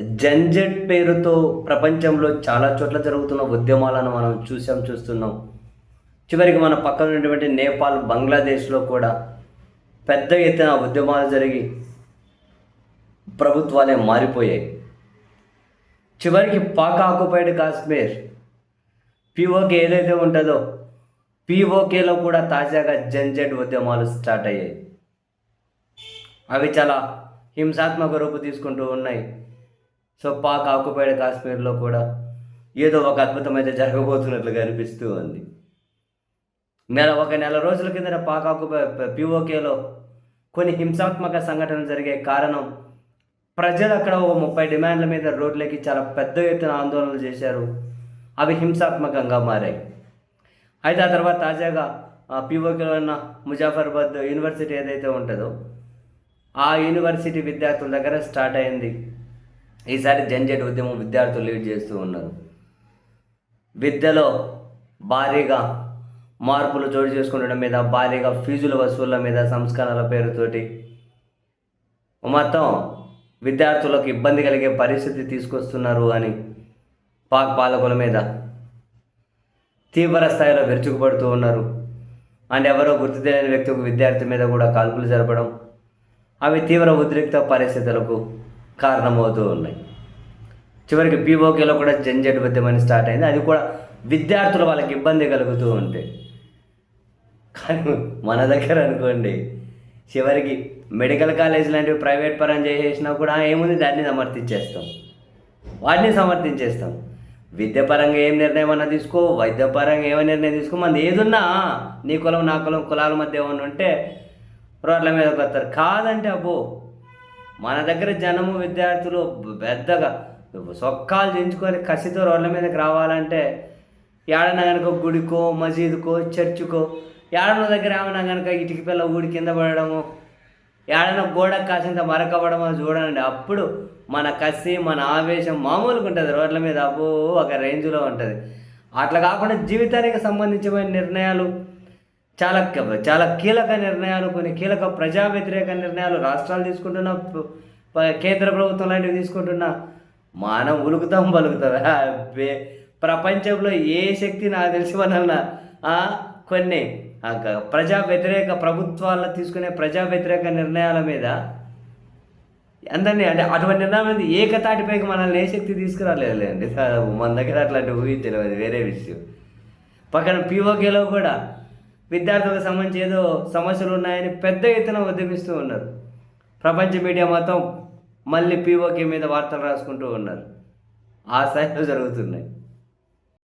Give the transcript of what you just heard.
జంజెట్ పేరుతో ప్రపంచంలో చాలా చోట్ల జరుగుతున్న ఉద్యమాలను మనం చూసాం చూస్తున్నాం. చివరికి మన పక్కన ఉన్నటువంటి నేపాల్ బంగ్లాదేశ్లో కూడా పెద్ద ఎత్తున ఉద్యమాలు జరిగి ప్రభుత్వాలే మారిపోయాయి. చివరికి పాక్ ఆక్యుపైడ్ కాశ్మీర్ పిఓకే ఏదైతే ఉంటుందో పిఓకేలో కూడా తాజాగా జంజెట్ ఉద్యమాలు స్టార్ట్ అయ్యాయి. అవి చాలా హింసాత్మక రూపు తీసుకుంటూ ఉన్నాయి. సో పాక్ ఆక్యుపైడ్ కాశ్మీర్లో కూడా ఏదో ఒక అద్భుతం అయితే జరగబోతున్నట్లుగా అనిపిస్తూ ఉంది. నెల ఒక నెల రోజుల కింద పాక్ ఆక్యుపై పిఓకేలో కొన్ని హింసాత్మక సంఘటనలు జరిగే కారణం ప్రజలు అక్కడ ఒక ముప్పై డిమాండ్ల మీద రోడ్లకి చాలా పెద్ద ఎత్తున ఆందోళనలు చేశారు. అవి హింసాత్మకంగా మారాయి. అయితే ఆ తర్వాత తాజాగా పిఓకేలో ఉన్న ముజాఫర్బాద్ యూనివర్సిటీ ఏదైతే ఉంటుందో ఆ యూనివర్సిటీ విద్యార్థుల దగ్గర స్టార్ట్ అయింది. ఈసారి జంజెట్ ఉద్యమం విద్యార్థులు లీడ్ చేస్తూ ఉన్నారు. విద్యలో భారీగా మార్పులు చోటు చేసుకుంటడం మీద భారీగా ఫీజుల వసూళ్ళ మీద సంస్కరణల పేరుతోటి మొత్తం విద్యార్థులకు ఇబ్బంది కలిగే పరిస్థితి తీసుకొస్తున్నారు అని పాక్ పాలకుల మీద తీవ్ర స్థాయిలో విరుచుకుపడుతూ ఉన్నారు. అండ్ ఎవరో గుర్తు తెలియని వ్యక్తి ఒక విద్యార్థి మీద కూడా కాల్పులు జరపడం అవి తీవ్ర ఉద్రిక్త పరిస్థితులకు కారణమవుతూ ఉన్నాయి. చివరికి పీఓకేలో కూడా జంజట్ ఉద్యమని స్టార్ట్ అయింది. అది కూడా విద్యార్థులు వాళ్ళకి ఇబ్బంది కలుగుతూ ఉంటాయి కానీ మన దగ్గర అనుకోండి చివరికి మెడికల్ కాలేజ్ లాంటివి ప్రైవేట్ పరం చేసేసినా కూడా ఏముంది? దాన్ని సమర్థించేస్తాం. వాటిని సమర్థించేస్తాం. విద్యపరంగా ఏం నిర్ణయం అన్నా తీసుకో వైద్యపరంగా ఏమైనా నిర్ణయం తీసుకో మనది ఏదున్నా నీ కులం నా కులం కులాల మధ్య ఏమన్నా ఉంటే రోడ్ల మీద వస్తారు కాదంటే అబ్బో మన దగ్గర జనము విద్యార్థులు పెద్దగా సొక్కాలు దించుకొని కసితో రోడ్ల మీదకి రావాలంటే ఏడన్నా కనుక గుడికో మసీదుకో చర్చుకో ఏడన్న దగ్గర ఏమన్నా కనుక ఇటుక పిల్ల ఊడి కింద పడడము ఏడన్నా గోడ కాసింత మరకపడమో చూడండి. అప్పుడు మన కసి మన ఆవేశం మామూలుగా ఉంటుంది. రోడ్ల మీద అబ్బో ఒక రేంజ్లో ఉంటుంది. అట్లా కాకుండా జీవితానికి సంబంధించిన నిర్ణయాలు చాలా చాలా కీలక నిర్ణయాలు కొన్ని కీలక ప్రజా వ్యతిరేక నిర్ణయాలు రాష్ట్రాలు తీసుకుంటున్న కేంద్ర ప్రభుత్వం లాంటివి తీసుకుంటున్న మనం ఉలుకుతాం పలుకుతాం. ప్రపంచంలో ఏ శక్తి నాకు తెలిసి వనన్నా కొన్ని ప్రజా వ్యతిరేక ప్రభుత్వాలు తీసుకునే ప్రజా వ్యతిరేక నిర్ణయాల మీద అందరినీ అంటే అటువంటి నిర్ణయం మీద ఏకతాటిపైకి మనల్ని ఏ శక్తి తీసుకురాలేదులేండి మన దగ్గర అట్లాంటి ఊహించలేదు వేరే విషయం. పక్కన పీఓకేలో కూడా విద్యార్థులకు సంబంధించి ఏదో సమస్యలు ఉన్నాయని పెద్ద ఎత్తున ఉద్యమిస్తూ ఉన్నారు. ప్రపంచ మీడియా మొత్తం మళ్ళీ పీఓకే మీద వార్తలు రాసుకుంటూ ఉన్నారు. ఆ స్థాయిలో జరుగుతున్నాయి.